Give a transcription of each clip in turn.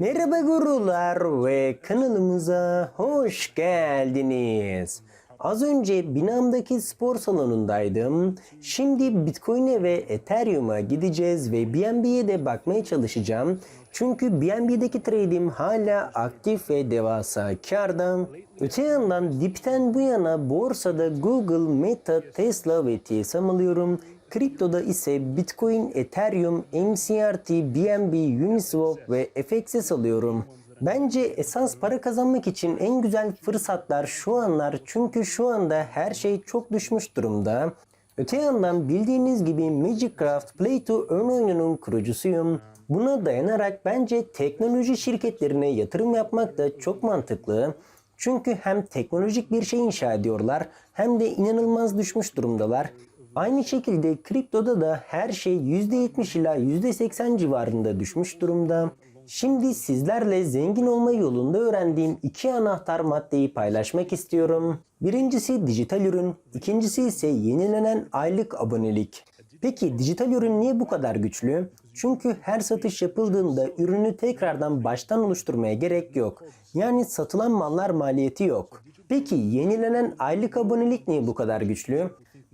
Merhaba gurular ve kanalımıza hoş geldiniz. Az önce binamdaki spor salonundaydım. Şimdi Bitcoin'e ve Ethereum'a gideceğiz ve BNB'ye de bakmaya çalışacağım. Çünkü BNB'deki trade'im hala aktif ve devasa karda. Öte yandan dipten bu yana borsada Google, Meta, Tesla ve TSM alıyorum. Kriptoda ise Bitcoin, Ethereum, MCRT, BNB, Uniswap ve FXS alıyorum. Bence esas para kazanmak için en güzel fırsatlar şu anlar çünkü şu anda her şey çok düşmüş durumda. Öte yandan bildiğiniz gibi Magicraft Play to Earn oyununun kurucusuyum. Buna dayanarak bence teknoloji şirketlerine yatırım yapmak da çok mantıklı. Çünkü hem teknolojik bir şey inşa ediyorlar hem de inanılmaz düşmüş durumdalar. Aynı şekilde kriptoda da her şey %70 ila %80 civarında düşmüş durumda. Şimdi sizlerle zengin olma yolunda öğrendiğim iki anahtar maddeyi paylaşmak istiyorum. Birincisi dijital ürün, ikincisi ise yenilenen aylık abonelik. Peki dijital ürün niye bu kadar güçlü? Çünkü her satış yapıldığında ürünü tekrardan baştan oluşturmaya gerek yok. Yani satılan mallar maliyeti yok. Peki yenilenen aylık abonelik niye bu kadar güçlü?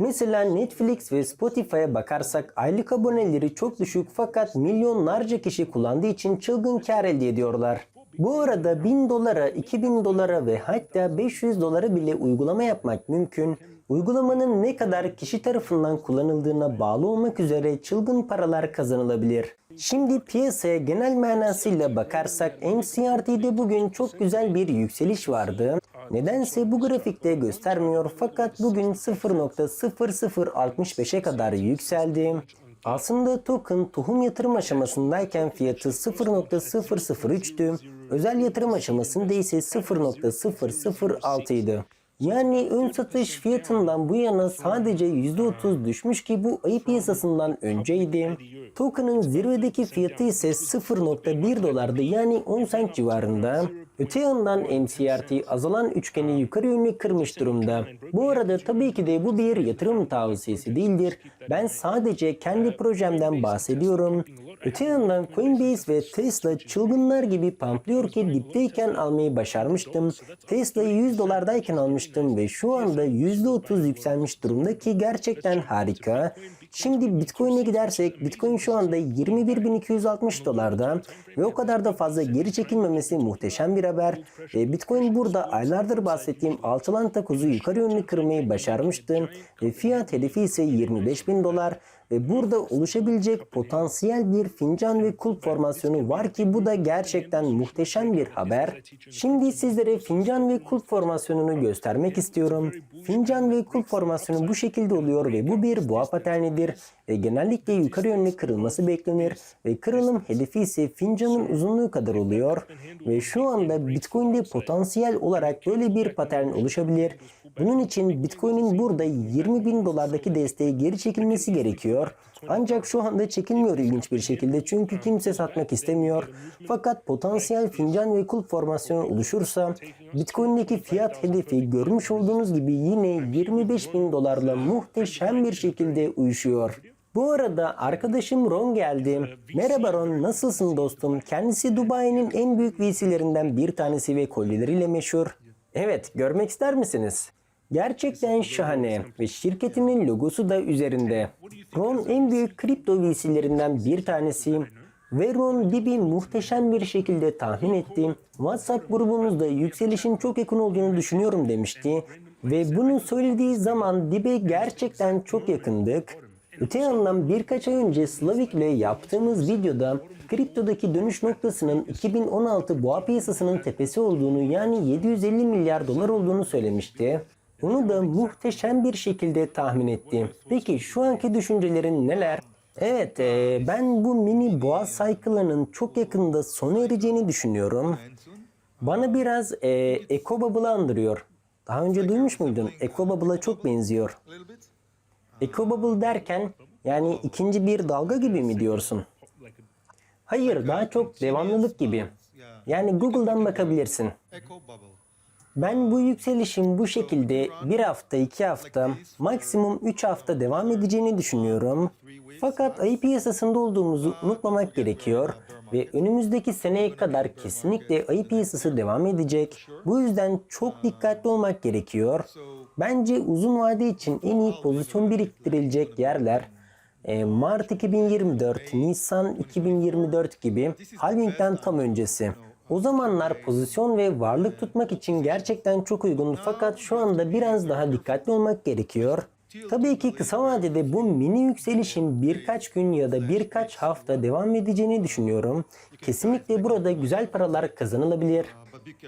Mesela Netflix ve Spotify'a bakarsak aylık aboneleri çok düşük fakat milyonlarca kişi kullandığı için çılgın kar elde ediyorlar. Bu arada 1000 dolara, 2000 dolara ve hatta 500 dolara bile uygulama yapmak mümkün. Uygulamanın ne kadar kişi tarafından kullanıldığına bağlı olmak üzere çılgın paralar kazanılabilir. Şimdi piyasaya genel manasıyla bakarsak MCRT'de bugün çok güzel bir yükseliş vardı. Nedense bu grafikte göstermiyor fakat bugün 0.0065'e kadar yükseldi. Aslında token tohum yatırım aşamasındayken fiyatı 0.003'tü. Özel yatırım aşamasında ise 0.006 idi. Yani ön satış fiyatından bu yana sadece %30 düşmüş ki bu ayı piyasasından önceydi. Token'ın zirvedeki fiyatı ise 0.1 dolardı yani 10 cent civarında. Öte yandan MCRT azalan üçgeni yukarı yönlü kırmış durumda. Bu arada tabii ki de bu bir yatırım tavsiyesi değildir. Ben sadece kendi projemden bahsediyorum. Öte yandan Coinbase ve Tesla çılgınlar gibi pamplıyor ki dipteyken almayı başarmıştım. Tesla'yı 100 dolardayken almıştım ve şu anda %30 yükselmiş durumda ki gerçekten harika. Şimdi Bitcoin'e gidersek Bitcoin şu anda 21.260 dolarda ve o kadar da fazla geri çekilmemesi muhteşem bir haber. Ve Bitcoin burada aylardır bahsettiğim altılan takozu yukarı yönlü kırmayı başarmıştı ve fiyat hedefi ise 25.000 dolar ve burada oluşabilecek potansiyel bir fincan ve kulp formasyonu var ki bu da gerçekten muhteşem bir haber. Şimdi sizlere fincan ve kulp formasyonunu göstermek istiyorum. Fincan ve kulp formasyonu bu şekilde oluyor ve bu bir boğa paternidir ve genellikle yukarı yönlü kırılması beklenir ve kırılım hedefi ise fincanın uzunluğu kadar oluyor ve şu anda Bitcoin'de potansiyel olarak böyle bir patern oluşabilir. Bunun için Bitcoin'in burada 20 bin dolardaki desteği geri çekilmesi gerekiyor. Ancak şu anda çekilmiyor ilginç bir şekilde çünkü kimse satmak istemiyor. Fakat potansiyel fincan ve kulp formasyonu oluşursa Bitcoin'deki fiyat hedefi görmüş olduğunuz gibi yine 25 bin dolarla muhteşem bir şekilde uyuşuyor. Bu arada arkadaşım Ron geldi. Merhaba Ron, nasılsın dostum? Kendisi Dubai'nin en büyük VC'lerinden bir tanesi ve kolyeleriyle meşhur. Evet, görmek ister misiniz? Gerçekten şahane. ve şirketinin logosu da üzerinde. Ron en büyük kripto VC'lerinden bir tanesi ve Ron Dib'i muhteşem bir şekilde tahmin etti. WhatsApp grubumuzda yükselişin çok yakın olduğunu düşünüyorum demişti. Ve bunu söylediği zaman Dib'e gerçekten çok yakındık. Öte yandan birkaç ay önce Slavik ile yaptığımız videoda kriptodaki dönüş noktasının 2016 boğa piyasasının tepesi olduğunu yani 750 milyar dolar olduğunu söylemişti. Onu da muhteşem bir şekilde tahmin etti. Peki şu anki düşüncelerin neler? Evet, e, ben bu mini boğa cycle'ının çok yakında sona ereceğini düşünüyorum. Bana biraz e, Eco Bubble'ı andırıyor. Daha önce duymuş muydun? Eco Bubble'a çok benziyor. Eco Bubble derken yani ikinci bir dalga gibi mi diyorsun? Hayır, daha çok devamlılık gibi. Yani Google'dan bakabilirsin. Ben bu yükselişin bu şekilde bir hafta, iki hafta, maksimum 3 hafta devam edeceğini düşünüyorum. Fakat ayı piyasasında olduğumuzu unutmamak gerekiyor. ve önümüzdeki seneye kadar kesinlikle ayı piyasası devam edecek. Bu yüzden çok dikkatli olmak gerekiyor. Bence uzun vade için en iyi pozisyon biriktirilecek yerler e, Mart 2024, Nisan 2024 gibi halvingden tam öncesi. O zamanlar pozisyon ve varlık tutmak için gerçekten çok uygun fakat şu anda biraz daha dikkatli olmak gerekiyor. Tabii ki kısa vadede bu mini yükselişin birkaç gün ya da birkaç hafta devam edeceğini düşünüyorum. Kesinlikle burada güzel paralar kazanılabilir.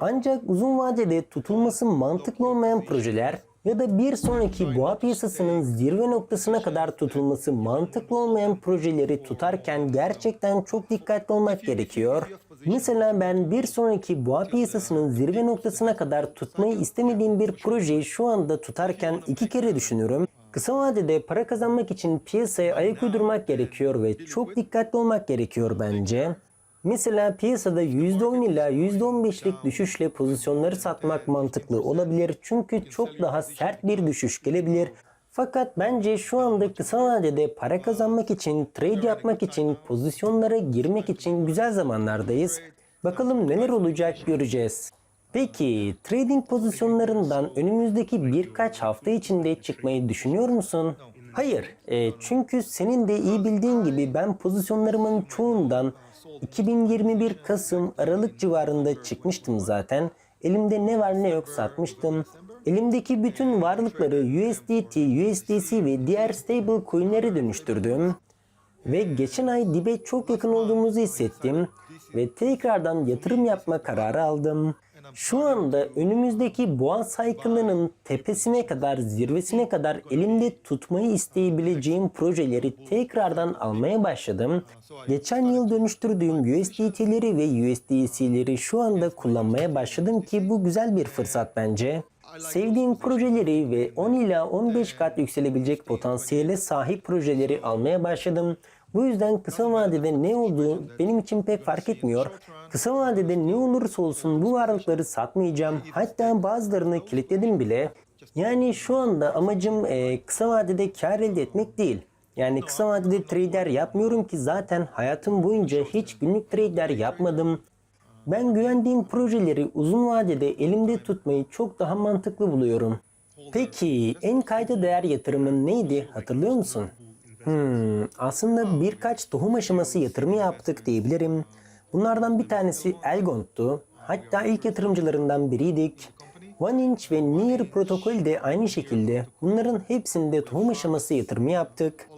Ancak uzun vadede tutulması mantıklı olmayan projeler ya da bir sonraki boğa piyasasının zirve noktasına kadar tutulması mantıklı olmayan projeleri tutarken gerçekten çok dikkatli olmak gerekiyor. Mesela ben bir sonraki boğa piyasasının zirve noktasına kadar tutmayı istemediğim bir projeyi şu anda tutarken iki kere düşünürüm. Kısa vadede para kazanmak için piyasaya ayak uydurmak gerekiyor ve çok dikkatli olmak gerekiyor bence. Mesela piyasada %10 ila %15'lik düşüşle pozisyonları satmak mantıklı olabilir. Çünkü çok daha sert bir düşüş. gelebilir. Fakat bence şu anda kısa para kazanmak için, trade yapmak için, pozisyonlara girmek için güzel zamanlardayız. Bakalım neler olacak göreceğiz. Peki trading pozisyonlarından önümüzdeki birkaç hafta içinde çıkmayı düşünüyor musun? Hayır. E, çünkü senin de iyi bildiğin gibi ben pozisyonlarımın çoğundan 2021 Kasım Aralık civarında çıkmıştım zaten. Elimde ne var ne yok satmıştım. Elimdeki bütün varlıkları USDT, USDC ve diğer stable coin'lere dönüştürdüm. Ve geçen ay dibe çok yakın olduğumuzu hissettim ve tekrardan yatırım yapma kararı aldım. Şu anda önümüzdeki boğa cycle'ının tepesine kadar, zirvesine kadar elimde tutmayı isteyebileceğim projeleri tekrardan almaya başladım. Geçen yıl dönüştürdüğüm USDT'leri ve USDC'leri şu anda kullanmaya başladım ki bu güzel bir fırsat bence. Sevdiğim projeleri ve 10 ila 15 kat yükselebilecek potansiyele sahip projeleri almaya başladım. Bu yüzden kısa vadede ne olduğu benim için pek fark etmiyor. Kısa vadede ne olursa olsun bu varlıkları satmayacağım. Hatta bazılarını kilitledim bile. Yani şu anda amacım e, kısa vadede kar elde etmek değil. Yani kısa vadede trader yapmıyorum ki zaten hayatım boyunca hiç günlük trader yapmadım. Ben güvendiğim projeleri uzun vadede elimde tutmayı çok daha mantıklı buluyorum. Peki en kayda değer yatırımın neydi hatırlıyor musun? Hmm, aslında birkaç tohum aşaması yatırımı yaptık diyebilirim. Bunlardan bir tanesi Elgont'tu. Hatta ilk yatırımcılarından biriydik. One Inch ve Near protokol de aynı şekilde bunların hepsinde tohum aşaması yatırımı yaptık.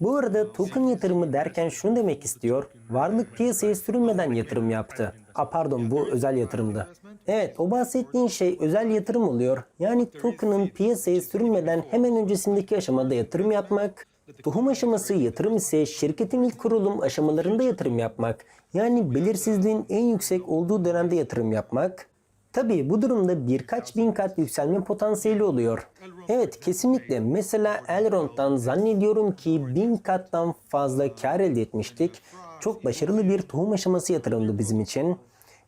Bu arada token yatırımı derken şunu demek istiyor. Varlık piyasaya sürülmeden yatırım yaptı. A pardon bu özel yatırımdı. Evet o bahsettiğin şey özel yatırım oluyor. Yani token'ın piyasaya sürülmeden hemen öncesindeki aşamada yatırım yapmak. Tohum aşaması yatırım ise şirketin ilk kurulum aşamalarında yatırım yapmak. Yani belirsizliğin en yüksek olduğu dönemde yatırım yapmak. Tabii bu durumda birkaç bin kat yükselme potansiyeli oluyor. Evet kesinlikle mesela Elrond'dan zannediyorum ki bin kattan fazla kar elde etmiştik. Çok başarılı bir tohum aşaması yatırımdı bizim için.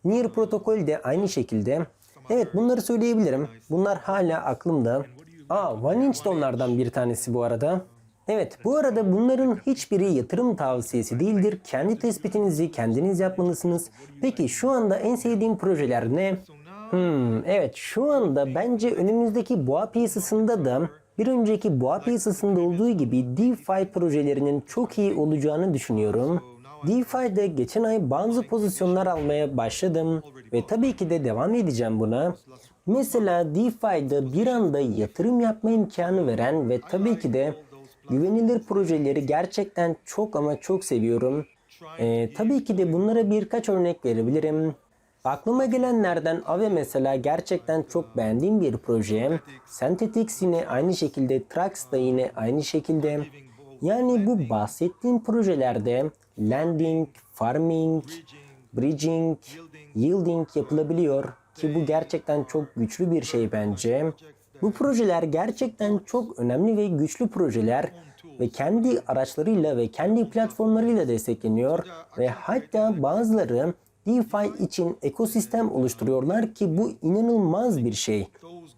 Near protokol de aynı şekilde. Evet bunları söyleyebilirim. Bunlar hala aklımda. Aa One Inch de onlardan bir tanesi bu arada. Evet bu arada bunların hiçbiri yatırım tavsiyesi değildir. Kendi tespitinizi kendiniz yapmalısınız. Peki şu anda en sevdiğim projeler ne? Hmm, evet şu anda bence önümüzdeki boğa piyasasında da bir önceki boğa piyasasında olduğu gibi DeFi projelerinin çok iyi olacağını düşünüyorum. DeFi'de geçen ay bazı pozisyonlar almaya başladım ve tabii ki de devam edeceğim buna. Mesela DeFi'de bir anda yatırım yapma imkanı veren ve tabii ki de güvenilir projeleri gerçekten çok ama çok seviyorum. Ee, tabii ki de bunlara birkaç örnek verebilirim. Aklıma gelenlerden Ave mesela gerçekten çok beğendiğim bir proje. Synthetics yine aynı şekilde, Trax da yine aynı şekilde. Yani bu bahsettiğim projelerde lending, farming, bridging, yielding yapılabiliyor ki bu gerçekten çok güçlü bir şey bence. Bu projeler gerçekten çok önemli ve güçlü projeler ve kendi araçlarıyla ve kendi platformlarıyla destekleniyor ve hatta bazıları DeFi için ekosistem oluşturuyorlar ki bu inanılmaz bir şey.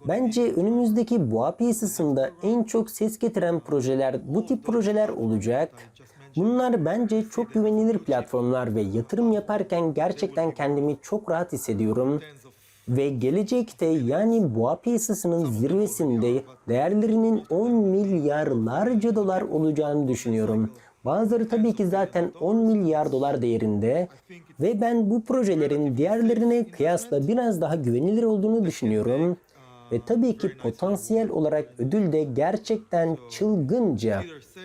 Bence önümüzdeki boğa piyasasında en çok ses getiren projeler bu tip projeler olacak. Bunlar bence çok güvenilir platformlar ve yatırım yaparken gerçekten kendimi çok rahat hissediyorum. Ve gelecekte yani boğa piyasasının zirvesinde değerlerinin 10 milyarlarca dolar olacağını düşünüyorum. Bazıları tabii ki zaten 10 milyar dolar değerinde ve ben bu projelerin diğerlerine kıyasla biraz daha güvenilir olduğunu düşünüyorum. Ve tabii ki potansiyel olarak ödül de gerçekten çılgınca.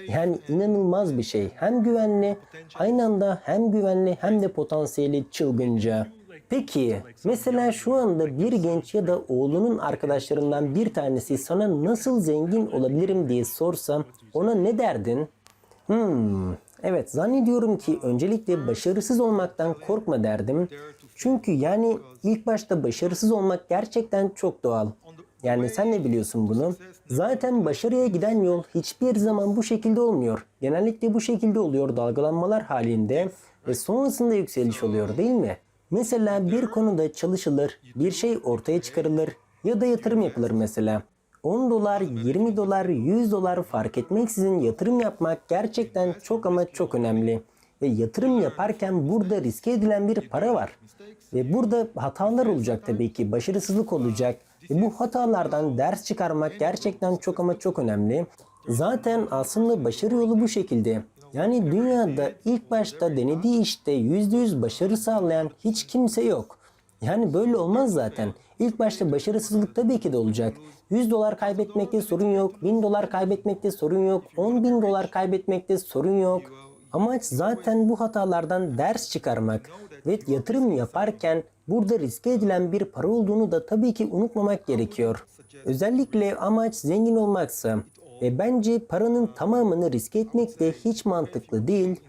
Yani inanılmaz bir şey. Hem güvenli, aynı anda hem güvenli hem de potansiyeli çılgınca. Peki mesela şu anda bir genç ya da oğlunun arkadaşlarından bir tanesi sana nasıl zengin olabilirim diye sorsa ona ne derdin? Hmm, evet zannediyorum ki öncelikle başarısız olmaktan korkma derdim. Çünkü yani ilk başta başarısız olmak gerçekten çok doğal. Yani sen ne biliyorsun bunu? Zaten başarıya giden yol hiçbir zaman bu şekilde olmuyor. Genellikle bu şekilde oluyor dalgalanmalar halinde ve sonrasında yükseliş oluyor değil mi? Mesela bir konuda çalışılır, bir şey ortaya çıkarılır ya da yatırım yapılır mesela. 10 dolar, 20 dolar, 100 dolar fark etmeksizin yatırım yapmak gerçekten çok ama çok önemli. Ve yatırım yaparken burada riske edilen bir para var. Ve burada hatalar olacak tabii ki, başarısızlık olacak. Ve bu hatalardan ders çıkarmak gerçekten çok ama çok önemli. Zaten aslında başarı yolu bu şekilde. Yani dünyada ilk başta denediği işte %100 başarı sağlayan hiç kimse yok. Yani böyle olmaz zaten. İlk başta başarısızlık tabii ki de olacak. 100 dolar kaybetmekte sorun yok, 1000 dolar kaybetmekte sorun yok, 10 bin dolar kaybetmekte sorun yok. Amaç zaten bu hatalardan ders çıkarmak ve yatırım yaparken burada riske edilen bir para olduğunu da tabii ki unutmamak gerekiyor. Özellikle amaç zengin olmaksa ve bence paranın tamamını riske etmek de hiç mantıklı değil.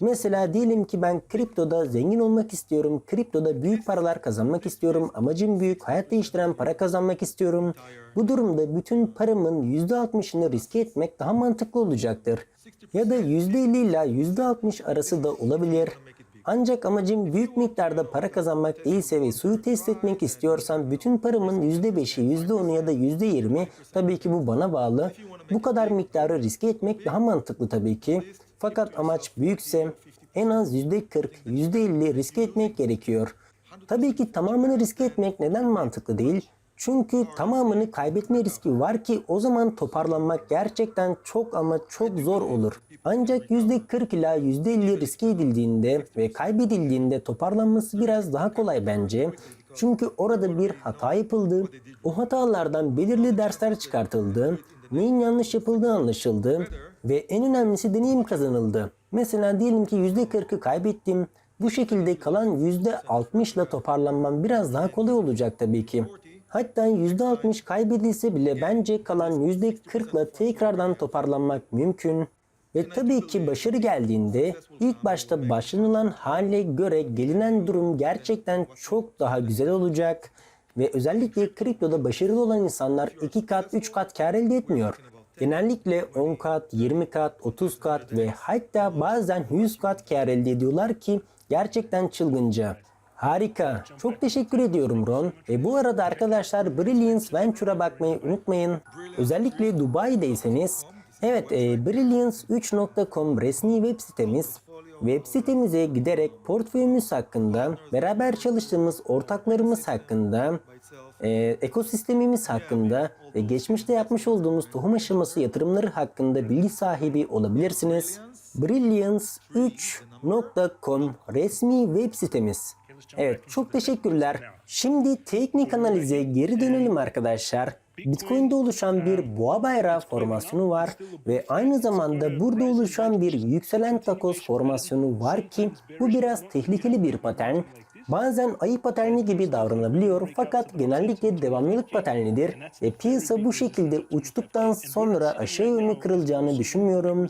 Mesela diyelim ki ben kriptoda zengin olmak istiyorum. Kriptoda büyük paralar kazanmak istiyorum. Amacım büyük, hayat değiştiren para kazanmak istiyorum. Bu durumda bütün paramın %60'ını riske etmek daha mantıklı olacaktır. Ya da %50 ile %60 arası da olabilir. Ancak amacım büyük miktarda para kazanmak değilse ve suyu test etmek istiyorsam bütün paramın %5'i, %10'u ya da %20 tabii ki bu bana bağlı. Bu kadar miktarı riske etmek daha mantıklı tabii ki. Fakat amaç büyükse en az %40, %50 riske etmek gerekiyor. Tabii ki tamamını riske etmek neden mantıklı değil? Çünkü tamamını kaybetme riski var ki o zaman toparlanmak gerçekten çok ama çok zor olur. Ancak %40 ila %50 riske edildiğinde ve kaybedildiğinde toparlanması biraz daha kolay bence. Çünkü orada bir hata yapıldı. O hatalardan belirli dersler çıkartıldı. Neyin yanlış yapıldığı anlaşıldı. Ve en önemlisi deneyim kazanıldı. Mesela diyelim ki %40'ı kaybettim. Bu şekilde kalan %60 ile toparlanmam biraz daha kolay olacak tabii ki. Hatta %60 kaybedilse bile bence kalan %40 ile tekrardan toparlanmak mümkün. Ve tabii ki başarı geldiğinde ilk başta başlanılan hale göre gelinen durum gerçekten çok daha güzel olacak. Ve özellikle kriptoda başarılı olan insanlar 2 kat 3 kat kar elde etmiyor. Genellikle 10 kat, 20 kat, 30 kat ve hatta bazen 100 kat kar elde ediyorlar ki gerçekten çılgınca. Harika. Çok teşekkür ediyorum Ron. Ve bu arada arkadaşlar Brilliance Venture'a bakmayı unutmayın. Özellikle Dubai'deyseniz Evet, e, Brilliance3.com resmi web sitemiz. Web sitemize giderek portföyümüz hakkında, beraber çalıştığımız ortaklarımız hakkında, e, ekosistemimiz hakkında ve geçmişte yapmış olduğumuz tohum aşaması yatırımları hakkında bilgi sahibi olabilirsiniz. Brilliance3.com resmi web sitemiz. Evet, çok teşekkürler. Şimdi teknik analize geri dönelim arkadaşlar. Bitcoin'de oluşan bir boğa bayrağı formasyonu var ve aynı zamanda burada oluşan bir yükselen takoz formasyonu var ki bu biraz tehlikeli bir patern. Bazen ayı paterni gibi davranabiliyor fakat genellikle devamlılık paternidir ve piyasa bu şekilde uçtuktan sonra aşağı yönlü kırılacağını düşünmüyorum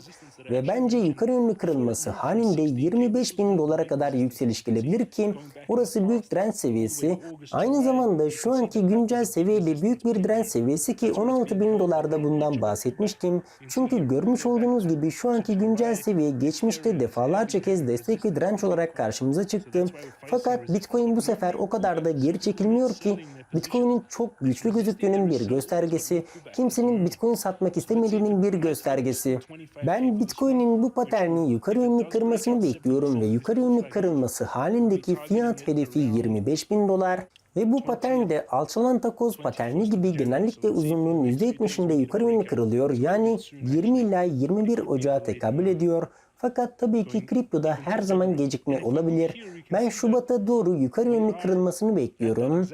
ve bence yukarı yönlü kırılması halinde 25 bin dolara kadar yükseliş gelebilir ki orası büyük direnç seviyesi. Aynı zamanda şu anki güncel seviyede büyük bir direnç seviyesi ki 16 bin dolarda bundan bahsetmiştim. Çünkü görmüş olduğunuz gibi şu anki güncel seviye geçmişte defalarca kez destek ve direnç olarak karşımıza çıktı. Fakat Bitcoin bu sefer o kadar da geri çekilmiyor ki Bitcoin'in çok güçlü gözüktüğünün bir göstergesi, kimsenin Bitcoin satmak istemediğinin bir göstergesi. Ben Bitcoin'in bu paterni yukarı yönlü kırmasını bekliyorum ve yukarı yönlü kırılması halindeki fiyat hedefi 25 bin dolar ve bu patern de alçalan takoz paterni gibi genellikle uzunluğun %70'inde yukarı yönlü kırılıyor. Yani 20 ila 21 Ocağı tekabül ediyor. Fakat tabii ki kriptoda her zaman gecikme olabilir. Ben Şubat'a doğru yukarı yönlü kırılmasını bekliyorum.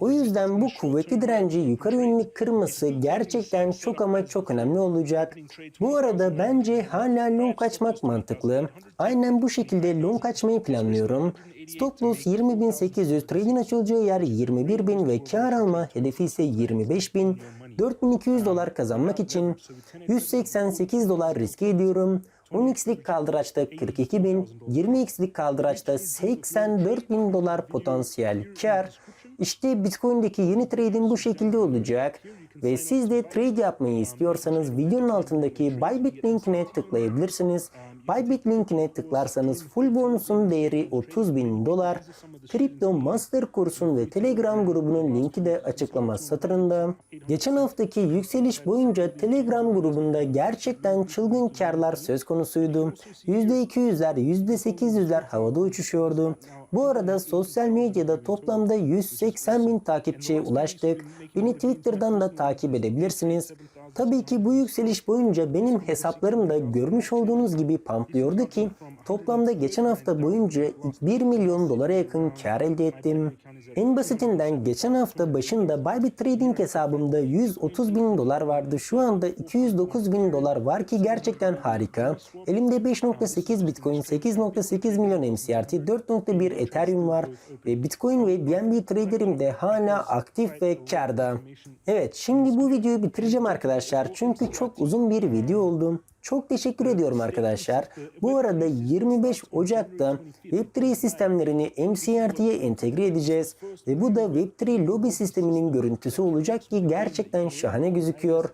O yüzden bu kuvvetli direnci yukarı yönlü kırması gerçekten çok ama çok önemli olacak. Bu arada bence hala long kaçmak mantıklı. Aynen bu şekilde long kaçmayı planlıyorum. Stop loss 20.800, trading açılacağı yer 21.000 ve kar alma hedefi ise 25.000. 4200 dolar kazanmak için 188 dolar riske ediyorum. 10x'lik kaldıraçta 42.000, 20x'lik kaldıraçta 84 bin dolar potansiyel kar. İşte Bitcoin'deki yeni trade'in bu şekilde olacak. Ve siz de trade yapmayı istiyorsanız videonun altındaki Bybit linkine tıklayabilirsiniz. Bybit linkine tıklarsanız full bonusun değeri 30 bin dolar. Crypto Master kursun ve Telegram grubunun linki de açıklama satırında. Geçen haftaki yükseliş boyunca Telegram grubunda gerçekten çılgın karlar söz konusuydu. %200'ler, %800'ler havada uçuşuyordu. Bu arada sosyal medyada toplamda 180 bin takipçiye ulaştık. Beni Twitter'dan da takip edebilirsiniz. Tabii ki bu yükseliş boyunca benim hesaplarım da görmüş olduğunuz gibi pamplıyordu ki toplamda geçen hafta boyunca 1 milyon dolara yakın kar elde ettim. En basitinden geçen hafta başında Bybit Trading hesabımda 130 bin dolar vardı. Şu anda 209 bin dolar var ki gerçekten harika. Elimde 5.8 Bitcoin, 8.8 milyon MCRT, 4.1 Ethereum var ve Bitcoin ve BNB traderim de hala aktif ve karda. Evet şimdi bu videoyu bitireceğim arkadaşlar çünkü çok uzun bir video oldu. Çok teşekkür ediyorum arkadaşlar. Bu arada 25 Ocak'ta Web3 sistemlerini MCRT'ye entegre edeceğiz. Ve bu da Web3 lobi sisteminin görüntüsü olacak ki gerçekten şahane gözüküyor.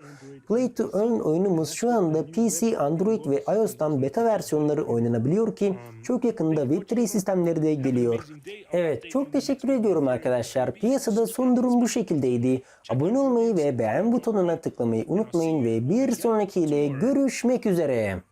Play to Earn oyunumuz şu anda PC, Android ve iOS'tan beta versiyonları oynanabiliyor ki çok yakında Web3 sistemleri de geliyor. Evet çok teşekkür ediyorum arkadaşlar. Piyasada son durum bu şekildeydi. Abone olmayı ve beğen butonuna tıklamayı unutmayın ve bir sonrakiyle görüşmek üzere.